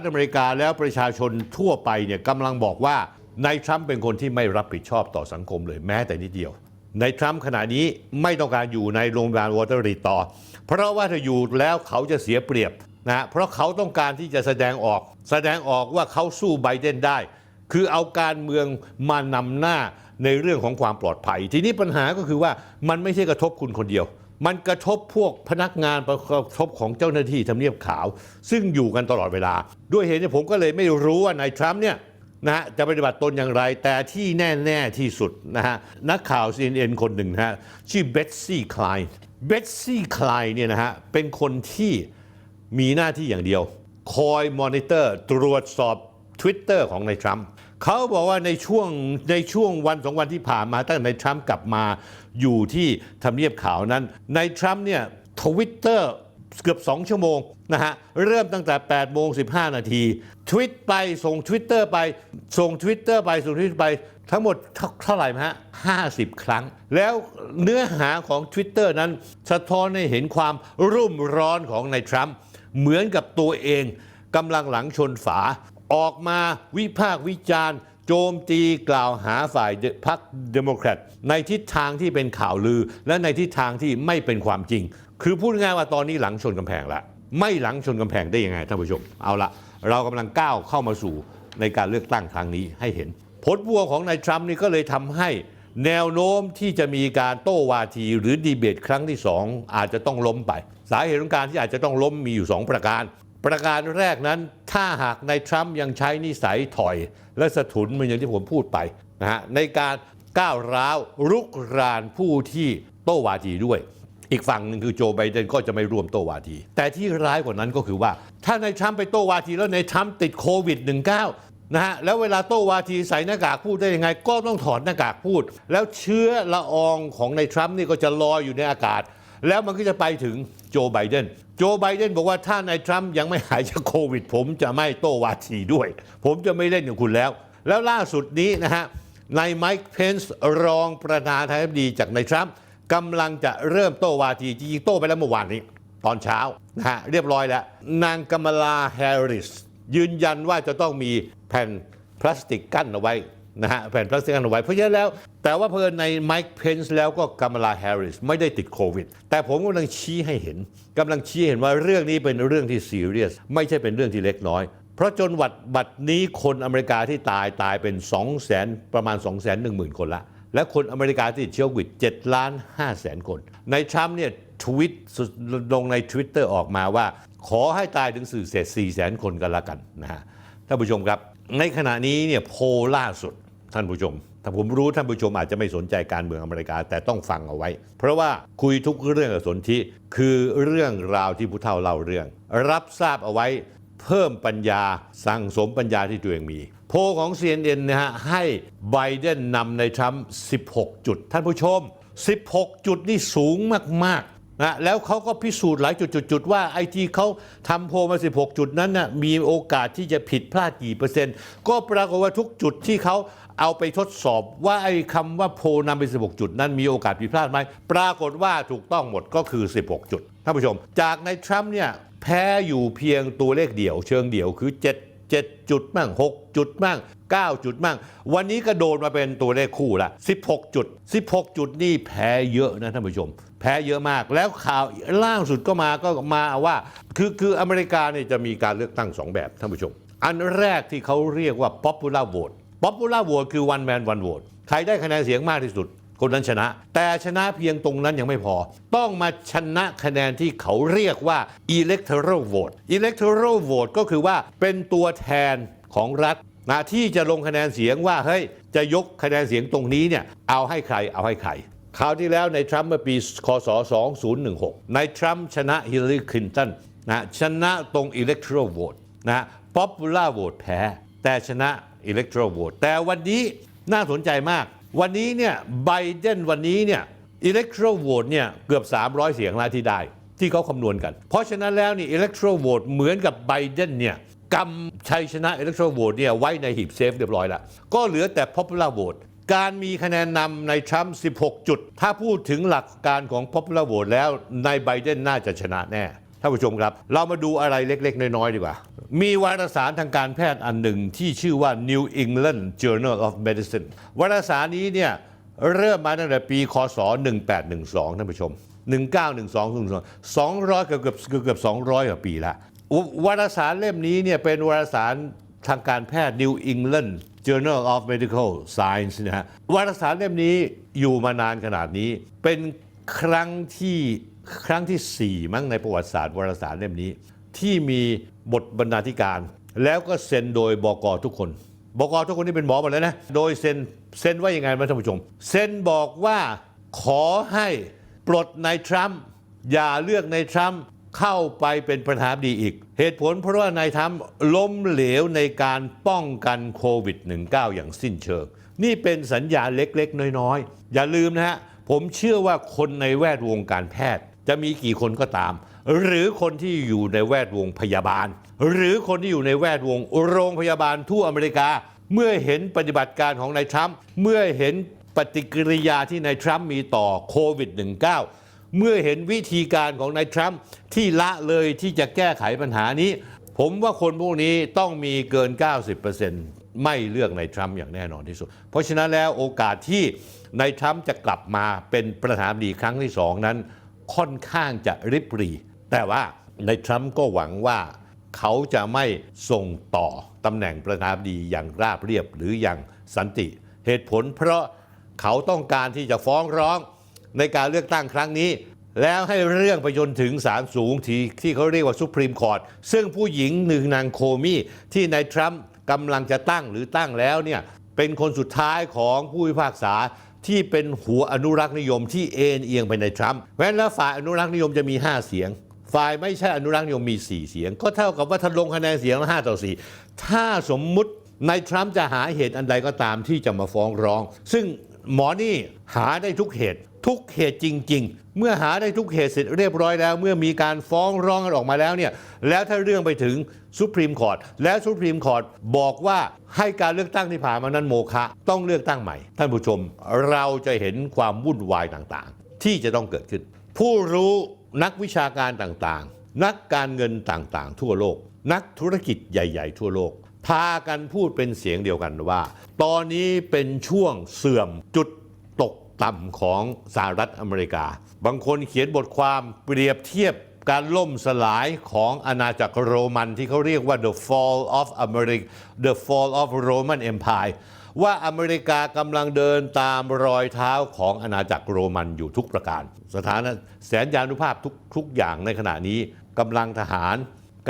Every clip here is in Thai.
ฐอเมริกาแล้วประชาชนทั่วไปเนี่ยกำลังบอกว่านายทรัมป์เป็นคนที่ไม่รับผิดชอบต่อสังคมเลยแม้แต่นิดเดียวในทรัมป์ขณะนี้ไม่ต้องการอยู่ในโรงพยาบาลวอเตอร์รีต่อ เพราะว่าถ้าอยู่แล้วเขาจะเสียเปรียบนะเพราะเขาต้องการที่จะแสดงออก แสดงออกว่าเขาสู้ไบเดนได้ คือเอาการเมืองมานำหน้าในเรื่องของความปลอดภัย ทีนี้ปัญหาก็คือว่ามันไม่ใช่กระทบคุณคนเดียว มันกระทบพวกพนักงานกระทบของเจ้าหน้าที่ทำเนียบขาว ซึ่งอยู่กันตลอดเวลา ด้วยเหตุนี้ผมก็เลยไม่รู้ว่านายทรัมป์เนี่ยนะฮะจะปฏิบัติตนอย่างไร แต่ที่แน่ ๆ ที่สุดนะฮะนักข่าว CNN คนหนึ่งนะฮะชื่อเบ t ซี่คลายเบ t ซี่คลายเนี่ยนะฮะเป็นคนที่มีหน้าที่อย่างเดียว คอยมอนิเตอร์ตรวจสอบ Twitter ของนายทรัมป์ เขาบอกว่าในช่วงในช่วงวันสองวันที่ผ่านมาตั้งแต่นทรัมป์กลับมาอยู่ที่ทำเนียบขาวนั้นนทรัมป์เนี่ยทวิตเตอร์เกือบ 2 ชั่วโมงนะฮะ เริ่มตั้งแต่8โมง15 นาที ทวิตไป ส่ง Twitter ไป ส่ง Twitter ไป ส่งทวิตไป ทั้งหมดเท่าเท่าไหร่ฮะ 50 ครั้ง แล้วเนื้อหาของ Twitter นั้นสะท้อนให้เห็นความรุ่มร้อนของนายทรัมป์เหมือนกับตัวเองกำลังหลังชนฝา ออกมาวิพากษ์วิจารณ์ โจมตีกล่าวหาฝ่ายพรรคเดโมแครตในทิศทางที่เป็นข่าวลือ และในทิศทางที่ไม่เป็นความจริง คือพูดง่ายว่าตอนนี้หลังชนกำแพงละไม่หลังชนกำแพงได้ยังไงท่านผู้ชม เอาละเรากำลังก้าวเข้ามาสู่ในการเลือกตั้งครั้งนี้ให้เห็น ผลพวงของนายทรัมป์นี่ก็เลยทำให้แนวโน้มที่จะมีการโต้วาทีหรือดีเบตครั้งที่สองอาจจะต้องล้มไป สาเหตุของการที่อาจจะต้องล้มมีอยู่สองประการ ประการแรกนั้นถ้าหากนายทรัมป์ยังใช้นิสัยถอย และสะทุนเหมือนอย่างที่ผมพูดไปนะฮะในการก้าวร้าวรุกรานผู้ที่โต้วาทีด้วย อีกฝั่งหนึ่งคือโจไบเดนก็จะไม่ร่วมโต้วาที แต่ที่ร้ายกว่านั้นก็คือว่า ถ้านายทรัมป์ไปโต้วาทีแล้วนายทรัมป์ติดโควิด -19 นะฮะแล้วเวลาโต้วาทีใส่หน้ากากพูดได้ยังไง ก็ต้องถอดหน้ากากพูด แล้วเชื้อละอองของนายทรัมป์นี่ก็จะลอยอยู่ในอากาศ แล้วมันก็จะไปถึงโจไบเดน โจไบเดนบอกว่าถ้านายทรัมป์ยังไม่หายจากโควิด ผมจะไม่โต้วาทีด้วย ผมจะไม่เล่นกับคุณแล้ว แล้วล่าสุดนี้นะฮะนายไมค์เพนส์รองประธานาธิบดีจากนายทรัมป์กำลังจะเริ่มโต้วาทีจริงๆโต้ไปแล้วเมื่อวานนี้ ตอนเช้านะฮะเรียบร้อยแล้ว นางกัมลาแฮร์ริส ยืนยันว่าจะต้องมีแผ่นพลาสติกกั้นเอาไว้ นะฮะแผ่นพลาสติกกั้นเอาไว้ เพราะฉะนั้นแล้ว แต่ว่าเพิ่นในไมค์เพนส์แล้วก็กัมลาแฮร์ริสไม่ได้ติดโควิด แต่ผมกำลังชี้ให้เห็นกำลังชี้เห็นว่าเรื่องนี้เป็นเรื่องที่ซีเรียส ไม่ใช่เป็นเรื่องที่เล็กน้อย เพราะจนวัดบัดนี้คนอเมริกาที่ตายตายเป็น 2 0 0แสนประมาณ 2 1 0 0 0 0 คนละ และคนอเมริกาที่ติดเชื้อโควิด7ล้าน5แสนคน ในทรัมป์เนี่ยทวิตลงใน Twitter ออกมาว่า ขอให้ตายถึงสื่อเศษ4แสนคนกันละกันนะฮะท่านผู้ชมครับในขณะนี้เนี่ยโพล่าสุด ท่านผู้ชม ถ้าผมรู้ท่านผู้ชมอาจจะไม่สนใจการเมืองอเมริกาแต่ต้องฟังเอาไว้ เพราะว่าคุยทุกเรื่องกับสนธิคือเรื่องราวที่ผู้เฒ่าเล่าเรื่อง รับทราบเอาไว้เพิ่มปัญญาสั่งสมปัญญาที่ตัวเองมี โพของ CNN นะฮะให้ไบเดนนำในทรัมป์16 จุด ท่านผู้ชม 16 จุดนี่สูงมากๆนะแล้วเขาก็พิสูจน์หลายจุดๆว่าไอที่เขาทำโพมา 16 จุดนั้นนะมีโอกาสที่จะผิดพลาดกี่เปอร์เซ็นต์ ก็ปรากฏว่าทุกจุดที่เขา เอาไปทดสอบว่าไอ้คำว่าโพนำไป 16 จุด นั้นมีโอกาสผิดพลาดไหมปรากฏว่าถูกต้องหมดก็คือ 16 จุดท่านผู้ชม จากในทรัมป์เนี่ยแพ้อยู่เพียงตัวเลขเดี่ยว เชิงเดี่ยวคือ 7 7 จุดมั่ง 6 จุดมั่ง 9 จุดมั่ง วันนี้ก็โดนมาเป็นตัวเลขคู่ละ 16 จุด 16 จุดนี่แพ้เยอะนะท่านผู้ชม แพ้เยอะมาก แล้วข่าวล่าสุดก็มาก็มาว่า คือคืออเมริกาเนี่ยจะมีการเลือกตั้ง 2 แบบท่านผู้ชม อันแรกที่เขาเรียกว่า popular vote popular vote คือ one man one vote ใครได้คะแนนเสียงมากที่สุด คนนั้นชนะ แต่ชนะเพียงตรงนั้นยังไม่พอ ต้องมาชนะคะแนนที่เขาเรียกว่า electoral vote electoral vote ก็คือว่าเป็นตัวแทนของรัฐนะที่จะลงคะแนนเสียงว่าเฮ้ยจะยกคะแนนเสียงตรงนี้เนี่ยเอาให้ใครเอาให้ใครคราวที่แล้วในทรัมป์เมื่อปีคศ 2016 ในทรัมป์ชนะฮิลลารีคลินตันนะชนะตรง electoral vote นะ popular vote แพ้ แต่ชนะ electoral vote แต่วันนี้น่าสนใจมาก วันนี้เนี่ยไบเดนวันนี้เนี่ย electoral vote เนี่ยเกือบ 300 เสียงแล้วที่ได้ ที่เขาคำนวณกัน เพราะฉะนั้นแล้วนี่ electoral vote เหมือนกับไบเดนเนี่ยกำชัยชนะ electoral vote เนี่ยไว้ในหีบเซฟเรียบร้อยล้วก็เหลือแต่ popular vote การมีคะแนนนำในทรัมป์16 จุด ถ้าพูดถึงหลักการของ popular vote แล้วในไบเดนน่าจะชนะแน่ ท่านผู้ชมครับ เรามาดูอะไรเล็ก ๆ น้อย ๆ ดีกว่า มีวารสารทางการแพทย์อันหนึ่งที่ชื่อว่า New England Journal of Medicine วารสารนี้เนี่ยเริ่มมาตั้งแต่ปี คศ 1812 ท่านผู้ชม 1912 200 เกือบเกือบเกือบ200 กว่าปีละวารสารเล่มนี้เนี่ยเป็นวารสารทางการแพทย์ New England Journal of Medical Science นะฮะวารสารเล่มนี้อยู่มานานขนาดนี้ เป็นครั้งที่ ครั้งที่ 4 มั้งในประวัติศาสตร์วารสารเล่มนี้ ที่มีบทบรรณาธิการ แล้วก็เซ็นโดยบกทุกคนบกทุกคนที่เป็นหมอหมดเลยนะโดยเซ็นเซ็นว่ายังไงมาท่านผู้ชมเซ็นบอกว่าขอให้ปลดนายทรัมป์อย่าเลือกนายทรัมป์เข้าไปเป็นประธานาธิบดีอีก เหตุผลเพราะว่านายทรัมป์ล้มเหลวในการป้องกันโควิด -19 อย่างสิ้นเชิง นี่เป็นสัญญาเล็กๆ น้อยๆ อย่าลืมนะฮะผมเชื่อว่าคนในแวดวงการแพทย์ จะมีกี่คนก็ตาม หรือคนที่อยู่ในแวดวงพยาบาล หรือคนที่อยู่ในแวดวงโรงพยาบาลทั่วอเมริกา เมื่อเห็นปฏิบัติการของนายทรัมป์เมื่อเห็นปฏิกิริยาที่นายทรัมป์มีต่อโควิด -19 เมื่อเห็นวิธีการของนายทรัมป์ที่ละเลยที่จะแก้ไขปัญหานี้ ผมว่าคนพวกนี้ต้องมีเกิน 90%ไม่เลือกนายทรัมป์อย่างแน่นอนที่สุด เพราะฉะนั้นแล้วโอกาสที่นายทรัมป์จะกลับมาเป็นประธานาธิบดีครั้งที่สองนั้น ค่อนข้างจะริบหรี แต่ว่านายทรัมป์ก็หวังว่าเขาจะไม่ส่งต่อตำแหน่งประธานาธิบดีอย่างราบเรียบหรืออย่างสันติ เหตุผลเพราะเขาต้องการที่จะฟ้องร้องในการเลือกตั้งครั้งนี้ แล้วให้เรื่องไปจนถึงศาลสูงที่ที่เขาเรียกว่าสุพรีมคอร์ตซึ่งผู้หญิงหนึ่งนางโคมี่ที่นายทรัมป์กำลังจะตั้งหรือตั้งแล้วเนี่ยเป็นคนสุดท้ายของผู้พิพากษา ที่เป็นหัวอนุรักษ์นิยมที่เอ็นเอียงไปในทรัมป์เพราะฉะนั้นแล้วฝ่ายอนุรักษ์นิยมจะมี 5 เสียง ฝ่ายไม่ใช่อนุรักษ์นิยมมี 4 เสียง ก็เท่ากับว่าถ้าลงคะแนนเสียงละ5ต่อ4ถ้าสมมุตินายทรัมป์จะหาเหตุอันใดก็ตามที่จะมาฟ้องร้อง ซึ่ง หมอนี่หาได้ทุกเหตุ ทุกเหตุจริง ๆ เมื่อหาได้ทุกเหตุเสร็จเรียบร้อยแล้ว เมื่อมีการฟ้องร้องกันออกมาแล้วเนี่ยแล้วถ้าเรื่องไปถึงสุพรีมคอร์ตแล้วสุพรีมคอร์ตบอกว่าให้การเลือกตั้งที่ผ่านมานั้นโมฆะต้องเลือกตั้งใหม่ ท่านผู้ชมเราจะเห็นความวุ่นวายต่างๆ ที่จะต้องเกิดขึ้น ผู้รู้นักวิชาการต่างๆ นักการเงินต่างๆ ทั่วโลก นักธุรกิจใหญ่ ๆ ทั่วโลก พากันพูดเป็นเสียงเดียวกันว่า ตอนนี้เป็นช่วงเสื่อมจุดตกต่ำของสหรัฐอเมริกา บางคนเขียนบทความเปรียบเทียบการล่มสลายของอาณาจักรโรมันที่เขาเรียกว่า the fall of America the fall of Roman Empire ว่าอเมริกากำลังเดินตามรอยเท้าของอาณาจักรโรมันอยู่ทุกประการ สถานะแสนยานุภาพทุกทุกอย่างในขณะนี้กำลังทหาร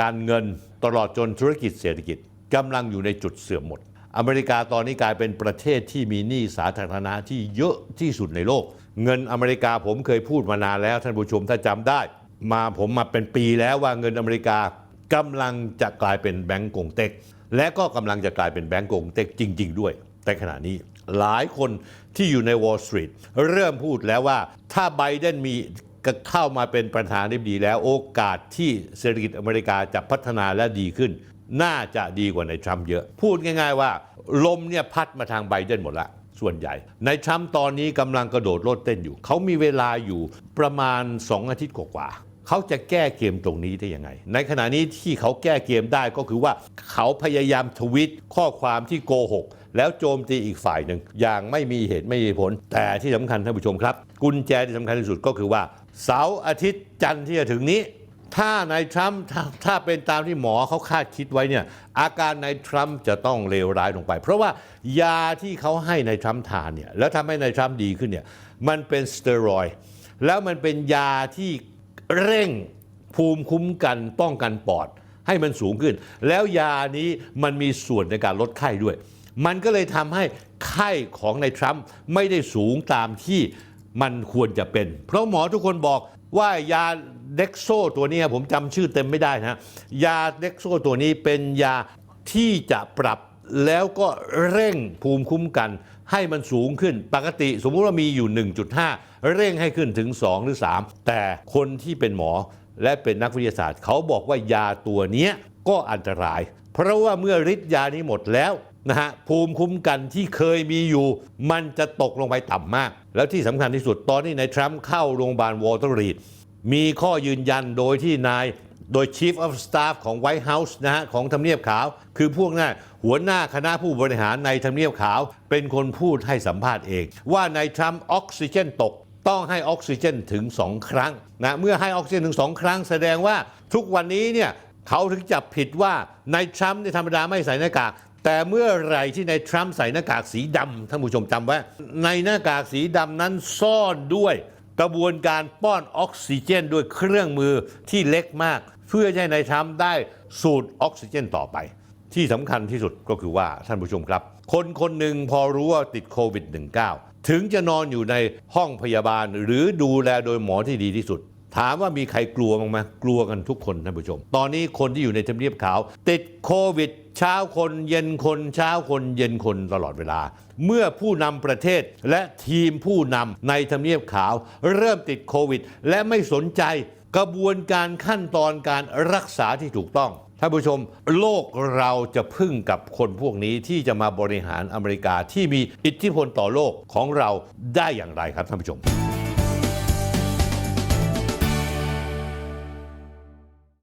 การเงินตลอดจนธุรกิจเศรษฐกิจ กำลังอยู่ในจุดเสื่อมหมด อเมริกาตอนนี้กลายเป็นประเทศที่มีหนี้สาธารณะที่เยอะที่สุดในโลก เงินอเมริกาผมเคยพูดมานานแล้วท่านผู้ชมถ้าจำได้ มาผมมาเป็นปีแล้วว่าเงินอเมริกากำลังจะกลายเป็นแบงก์กงเต็ก และก็กำลังจะกลายเป็นแบงก์กงเต็กจริง ๆ ด้วย แต่ขณะนี้หลายคนที่อยู่ใน Wall Street เริ่มพูดแล้วว่าถ้าไบเดนมีเข้ามาเป็นประธานาธิบดีแล้วโอกาสที่เศรษฐกิจอเมริกาจะพัฒนาและดีขึ้น น่าจะดีกว่าในทรัมป์เยอะ พูดง่าย ๆ ว่า ลมเนี่ยพัดมาทางไบเดนหมดละส่วนใหญ่ ในทรัมป์ตอนนี้กำลังกระโดดโลดเต้นอยู่ เขามีเวลาอยู่ประมาณ 2 อาทิตย์กว่าๆเขาจะแก้เกมตรงนี้ได้ยังไง ในขณะนี้ที่เขาแก้เกมได้ก็คือว่าเขาพยายามทวิตข้อความที่โกหกแล้วโจมตีอีกฝ่ายหนึ่งอย่างไม่มีเหตุไม่มีผล แต่ที่สำคัญท่านผู้ชมครับ กุญแจที่สำคัญที่สุดก็คือว่า เสาร์อาทิตย์จันทร์ที่จะถึงนี้ ถ้านายทรัมป์ถ้าเป็นตามที่หมอเขาคาดคิดไว้เนี่ยอาการนายทรัมป์จะต้องเลวร้ายลงไป เพราะว่ายาที่เขาให้นายทรัมป์ทานเนี่ยแล้วทำให้นายทรัมป์ดีขึ้นเนี่ยมันเป็นสเตียรอยด์แล้วมันเป็นยาที่เร่งภูมิคุ้มกันป้องกันปอดให้มันสูงขึ้น แล้วยานี้มันมีส่วนในการลดไข้ด้วย มันก็เลยทำให้ไข้ของนายทรัมป์ไม่ได้สูงตามที่มันควรจะเป็น เพราะหมอทุกคนบอกว่ายา เด็กโซตัวนี้ผมจำชื่อเต็มไม่ได้นะยาเด็กโซตัวนี้เป็นยาที่จะปรับแล้วก็เร่งภูมิคุ้มกัน ให้มันสูงขึ้นปกติ สมมุติว่ามีอยู่ 1.5 เร่งให้ขึ้นถึง 2 หรือ 3 แต่คนที่เป็นหมอและเป็นนักวิทยาศาสตร์ เขาบอกว่ายาตัวนี้ก็อันตราย เพราะว่าเมื่อฤทธิ์ยานี้หมดแล้วนะฮะภูมิคุ้มกันที่เคยมีอยู่ มันจะตกลงไปต่ำมาก แล้วที่สำคัญที่สุดตอนนี้นายทรัมป์เข้าโรงพยาบาลวอเตอร์รีด มีข้อยืนยันโดยที่นายโดย Chief of Staff ของ White House นะฮะของทำเนียบขาว คือพวกหน้าหัวหน้าคณะผู้บริหารในทำเนียบขาว เป็นคนพูดให้สัมภาษณ์เอง ว่าในทรัมป์ออกซิเจนตก ต้องให้ออกซิเจนถึง 2 ครั้งนะเมื่อให้ออกซิเจนถึง 2 ครั้งแสดงว่าทุกวันนี้เนี่ยเขาถึงจับผิดว่าในทรัมป์ในธรรมดาไม่ใส่หน้ากากแต่เมื่อไรที่ในทรัมป์ใส่หน้ากากสีดำท่านผู้ชมจำไว้ในหน้ากากสีดำนั้นซ่อนด้วย กระบวนการป้อนออกซิเจนด้วยเครื่องมือที่เล็กมาก เพื่อให้ในายทรัมป์ได้สูดออกซิเจนต่อไป ที่สำคัญที่สุดก็คือว่าท่านผู้ชมครับ คนคนหนึ่งพอรู้ว่าติดโควิด -19 ถึงจะนอนอยู่ในห้องพยาบาลหรือดูแลโดยหมอที่ดีที่สุด ถามว่ามีใครกลัวบ้างไหมกลัวกันทุกคนท่านผู้ชม ตอนนี้คนที่อยู่ในทำเนียบขาว ติดโควิด เช้าคนเย็นคนเช้าคนเย็นคนตลอดเวลา เมื่อผู้นำประเทศและทีมผู้นำในทำเนียบขาว เริ่มติดโควิด และไม่สนใจกระบวนการขั้นตอนการรักษาที่ถูกต้องท่านผู้ชม โลกเราจะพึ่งกับคนพวกนี้ที่จะมาบริหารอเมริกาที่มีอิทธิพลต่อโลกของเราได้อย่างไรครับท่านผู้ชม